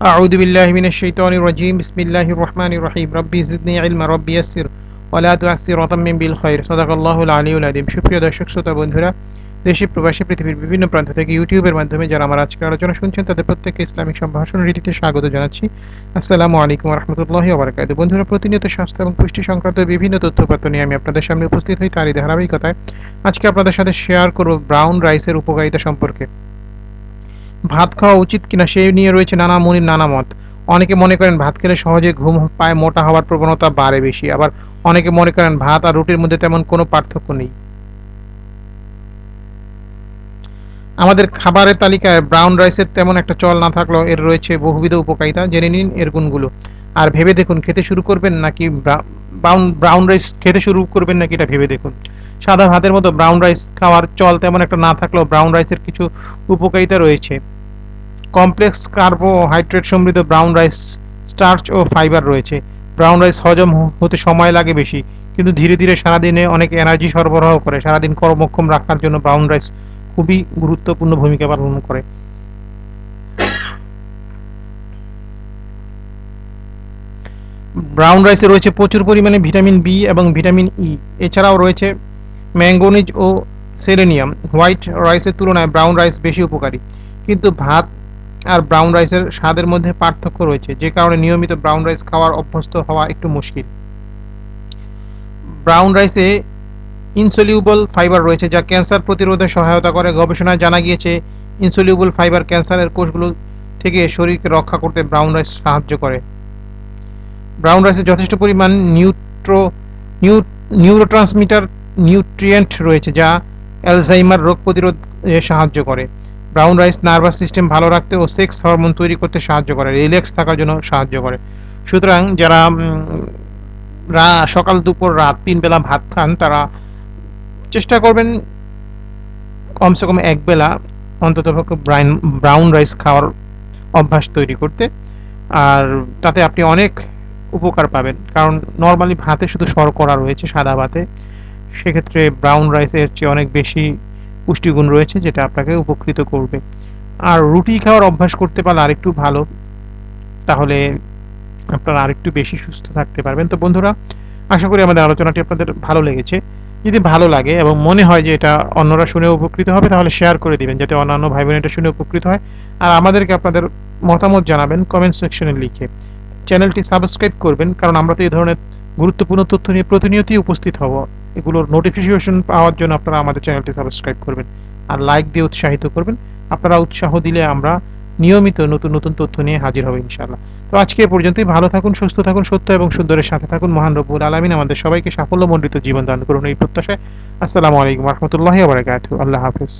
أعوذ بالله من الشيطان الرجيم بسم الله الرحمن الرحيم ربي زدني علما ربي يسر ولا تعسر وطمن بالخير صدق الله العلي العظيم সুপ্রিয় দর্শক শ্রোতা বন্ধুরা দেশে প্রবাসী পৃথিবীর বিভিন্ন প্রান্ত থেকে ইউটিউবের মাধ্যমে যারা আমার আজকের আলোচনা শুনছেন তাদের প্রত্যেককে ইসলামিক সম্ভাষণ রীতিতে স্বাগত জানাচ্ছি আসসালামু আলাইকুম রহমতুল্লাহি ওবরাকাত বন্ধুরা প্রতিনিয়ত স্বাস্থ্য এবং পুষ্টি সংক্রান্ত বিভিন্ন তথ্যপত্র নিয়ে আমি আপনাদের সামনে উপস্থিত হই তারই ধারাবাহিকতায় আজকে আপনাদের সাথে শেয়ার করব ব্রাউন রাইসের উপকারিতা সম্পর্কে ভাত খাওয়া উচিত কিনা সেই নিয়ে রয়েছে নানা মুনির নানা মত। অনেকে মনে করেন ভাত খেলে সহজে ঘুম পায়, মোটা হওয়ার প্রবণতা বাড়ে বেশি। আবার অনেকে মনে করেন ভাত আর রুটির মধ্যে তেমন কোনো পার্থক্য নেই। আমাদের খাবারের তালিকায় ব্রাউন রাইসের তেমন একটা চল না থাকলেও এর রয়েছে বহুবিধ উপকারিতা। জেনে নিন এর গুণগুলো। আর ভেবে দেখুন, খেতে শুরু করবেন নাকি ব্রাউন ব্রাউন রাইস খেতে শুরু করবেন নাকি এটা ভেবে দেখুন। সাদা ভাতের মতো ব্রাউন রাইস খাওয়ার চল তেমন একটা না থাকলেও ব্রাউন রাইসের কিছু উপকারিতা রয়েছে। কমপ্লেক্স কার্বোহাইড্রেট সমৃদ্ধ ব্রাউন রাইস, স্টার্চ ও ফাইবার রয়েছে। ব্রাউন রাইস হজম হতে সময় লাগে বেশি, কিন্তু ধীরে ধীরে সারাদিনে অনেক এনার্জি সরবরাহ করে। সারাদিন কর্মক্ষম রাখার জন্য ব্রাউন রাইস খুবই গুরুত্বপূর্ণ ভূমিকা পালন করে। ব্রাউন রাইসে রয়েছে প্রচুর পরিমাণে ভিটামিন বি এবং ভিটামিন ই। এছাড়াও রয়েছে ম্যাঙ্গোনিজ ও সেলেনিয়াম হোয়াইট রাইসের তুলনায় ব্রাউন রাইস বেশি উপকারী। কিন্তু ভাত আর ব্রাউন রাইসের স্বাদের মধ্যে পার্থক্য রয়েছে, যে কারণে নিয়মিত ব্রাউন রাইস খাওয়ার অভ্যস্ত হওয়া একটু মুশকিল। ব্রাউন রাইসে ইনসলিউবল ফাইবার রয়েছে, যা ক্যান্সার প্রতিরোধে সহায়তা করে। গবেষণায় জানা গিয়েছে ইনসলিউবল ফাইবার ক্যান্সারের কোষগুলো থেকে শরীরকে রক্ষা করতে ব্রাউন রাইস সাহায্য করে। ব্রাউন রাইসে যথেষ্ট পরিমাণ নিউট্রো নিউ নিউরোট্রান্সমিটার নিউট্রিয়েন্ট রয়েছে, যা অ্যালজাইমার রোগ প্রতিরোধে সাহায্য করে। ব্রাউন রাইস নার্ভাস সিস্টেম ভালো রাখতে ও সেক্স হরমোন তৈরি করতে সাহায্য করে রিল্যাক্স থাকার জন্য সাহায্য করে। সুতরাং যারা সকাল, দুপুর, রাত, তিন বেলা ভাত খান, তারা চেষ্টা করবেন কমসে কম এক বেলা অন্তত ব্রাউন রাইস খাওয়ার অভ্যাস তৈরি করতে। আর তাতে আপনি অনেক উপকার পাবেন। কারণ নর্মালি ভাতে শুধু শর্করা রয়েছে, সাদা ভাতে। সেক্ষেত্রে ব্রাউন রাইসের চেয়ে অনেক বেশি পুষ্টিগুণ রয়েছে যেটা আপনাকে উপকৃত করবে। আর রুটি খাওয়ার অভ্যাস করতে পারলে আরেকটু ভালো, তাহলে আপনারা আরেকটু বেশি সুস্থ থাকতে পারবেন। তো বন্ধুরা, আশা করি আমাদের আলোচনাটি আপনাদের ভালো লেগেছে। যদি ভালো লাগে এবং মনে হয় যে এটা অন্যরা শুনে উপকৃত হবে, তাহলে শেয়ার করে দিবেন, যাতে অন্যান্য ভাই বোন শুনে উপকৃত হয়। আর আমাদেরকে আপনাদের মতামত জানাবেন কমেন্ট সেকশনে লিখে। চ্যানেলটি সাবস্ক্রাইব করবেন, কারণ আমরা তো এই ধরনের গুরুত্বপূর্ণ তথ্য নিয়ে প্রতিনিয়তই উপস্থিত হব। এগুলোর নোটিফিকেশন পাওয়ার জন্য আপনারা আমাদের চ্যানেলটি সাবস্ক্রাইব করবেন আর লাইক দিয়ে উৎসাহিত করবেন। আপনারা উৎসাহ দিলে আমরা নিয়মিত নতুন নতুন তথ্য নিয়ে হাজির হবে ইনশাআল্লাহ। তো আজকে পর্যন্তই। ভালো থাকুন, সুস্থ থাকুন, সত্য এবং সুন্দরের সাথে থাকুন। মহান রব্বুল আলমিন আমাদের সবাইকে সাফল্যমণ্ডিত জীবন দান করুন এই প্রত্যাশায়। আসসালামু আলাইকুম রহমতুল্লাহ আবরাকাত আল্লাহ হাফিজ।